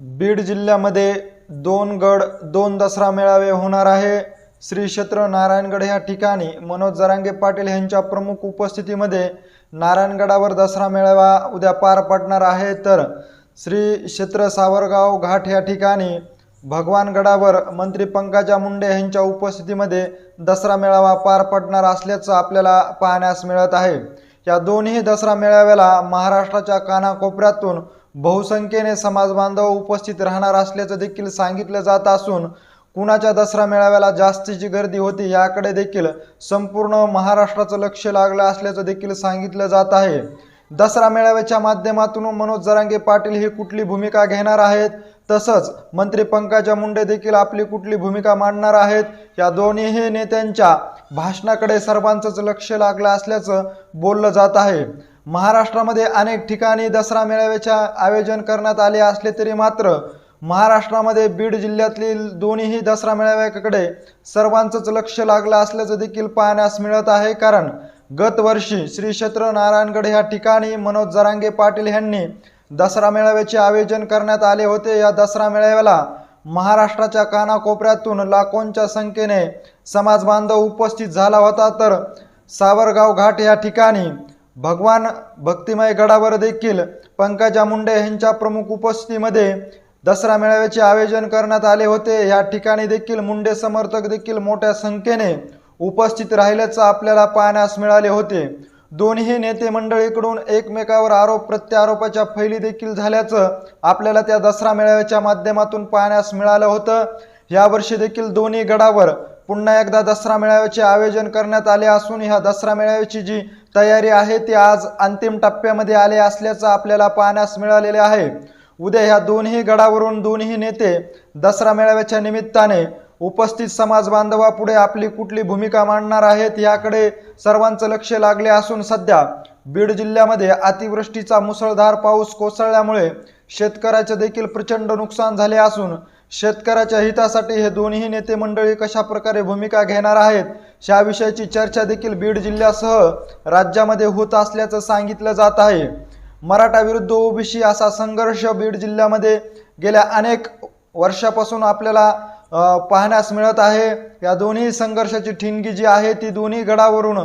बीड जिल्ह्यामध्ये दोन गड दोन दसरा मेळावे होणार आहे. श्री क्षेत्र नारायणगड ह्या ठिकाणी मनोज जरांगे पाटील यांच्या प्रमुख उपस्थितीमध्ये नारायणगडावर दसरा मेळावा उद्या पार पडणार आहे. तर श्री क्षेत्र सावरगाव घाट या ठिकाणी भगवानगडावर मंत्री पंकजा मुंडे यांच्या उपस्थितीमध्ये दसरा मेळावा पार पडणार असल्याचं आपल्याला पाहण्यास मिळत आहे. या दोन्ही दसरा मेळाव्याला महाराष्ट्राच्या कानाकोपऱ्यातून बहुसंख्येने समाज बांधव उपस्थित राहणार असल्याचं देखील सांगितलं जात असून कुणाच्या दसरा मेळाव्याला जास्तीची गर्दी होती याकडे देखील संपूर्ण महाराष्ट्राचं लक्ष लागलं असल्याचं देखील सांगितलं जात आहे. दसरा मेळाव्याच्या माध्यमातून मनोज जरांगे पाटील ही कुठली भूमिका घेणार आहेत? तसंच मंत्री पंकजा मुंडे देखील आपली कुठली भूमिका मांडणार आहेत? या दोन्हीही नेत्यांच्या भाषणाकडे सर्वांचंच लक्ष लागलं असल्याचं बोललं जात आहे. महाराष्ट्रामध्ये अनेक ठिकाणी दसरा मेळाव्याच्या आयोजन करण्यात आले असले तरी मात्र महाराष्ट्रामध्ये बीड जिल्ह्यातील दोन्हीही दसरा मेळाव्याकडे सर्वांचंच लक्ष लागलं असल्याचं देखील पाहण्यास मिळत आहे. कारण गतवर्षी श्री क्षेत्र नारायणगड ह्या ठिकाणी मनोज जरांगे पाटील यांनी दसरा मेळाव्याचे आयोजन करण्यात आले होते. या दसरा मेळाव्याला महाराष्ट्राच्या कानाकोपऱ्यातून लाखोंच्या संख्येने समाज बांधव उपस्थित झाला होता. तर सावरगाव घाट या ठिकाणी भगवान भक्तिमय गडावर देखील पंकजा मुंडे यांच्या प्रमुख उपस्थितीमध्ये दसरा मेळाव्याचे आयोजन करण्यात आले होते. या ठिकाणी देखील मुंडे समर्थक देखील मोठ्या संख्येने उपस्थित राहिल्याचं आपल्याला पाहण्यास मिळाले होते. दोन्ही नेते मंडळीकडून एकमेकावर आरोप प्रत्यारोपाच्या फैली देखील झाल्याचं आपल्याला त्या दसरा मेळाव्याच्या माध्यमातून पाहण्यास मिळालं होतं. यावर्षी देखील दोन्ही गडावर पुन्हा एकदा दसरा मेळाव्याचे आयोजन करण्यात आले असून ह्या दसरा मेळाव्याची जी तयारी आहे ती आज अंतिम टप्प्यामध्ये आले असल्याचं आपल्याला पाहण्यास मिळालेले आहे. उद्या ह्या दोन्ही गडावरून दोन्ही नेते दसरा मेळाव्याच्या निमित्ताने उपस्थित समाज बांधवापुढे आपली कुठली भूमिका मांडणार आहेत याकडे सर्वांचं लक्ष लागले असून सध्या बीड जिल्ह्यामध्ये अतिवृष्टीचा मुसळधार पाऊस कोसळल्यामुळे शेतकऱ्याचे देखील प्रचंड नुकसान झाले असून शेतकऱ्याच्या हितासाठी हे दोन्ही नेते मंडळी कशा प्रकारे भूमिका घेणार आहेत याविषयीची चर्चा देखील बीड जिल्ह्यासह राज्यामध्ये होत असल्याचं सांगितलं जात आहे. मराठा विरुद्ध ओबीसी असा संघर्ष बीड जिल्ह्यामध्ये गेल्या अनेक वर्षापासून आपल्याला पाहण्यास मिळत आहे. या दोन्ही संघर्षाची ठिणगी जी आहे ती दोन्ही गडावरून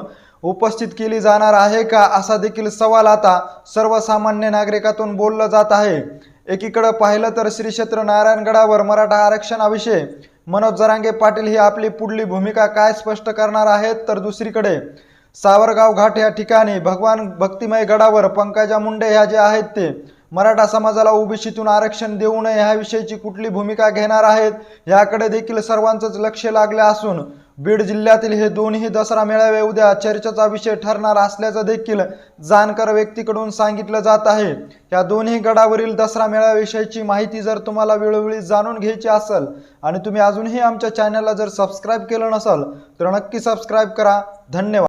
उपस्थित केली जाणार आहे का असा देखील सवाल आता सर्वसामान्य नागरिकातून बोललं जात आहे. एकीकडं पाहिलं तर श्री क्षेत्र नारायणगडावर मराठा आरक्षणाविषयी मनोज जरांगे पाटील ही आपली पुढली भूमिका काय स्पष्ट करणार आहेत तर दुसरीकडे. सावरगाव घाट या ठिकाणी भगवान भक्तिमय गडावर पंकजा मुंडे ह्या जे आहेत ते मराठा समाजाला ओबीसीतून आरक्षण देऊ नये ह्याविषयीची कुठली भूमिका घेणार आहेत याकडे देखील सर्वांचंच लक्ष लागले असून बीड जिल्ह्यातील हे दोन्ही दसरा मेळावे उद्या चर्चेचा विषय ठरणार असल्याचं देखील जाणकार व्यक्तीकडून सांगितलं जात आहे. या दोन्ही गडावरील दसरा मेळाव्याविषयीची माहिती जर तुम्हाला वेळोवेळी जाणून घ्यायची असेल आणि तुम्ही अजूनही आमच्या चॅनलला जर सबस्क्राईब केलं नसाल तर नक्की सबस्क्राईब करा. धन्यवाद.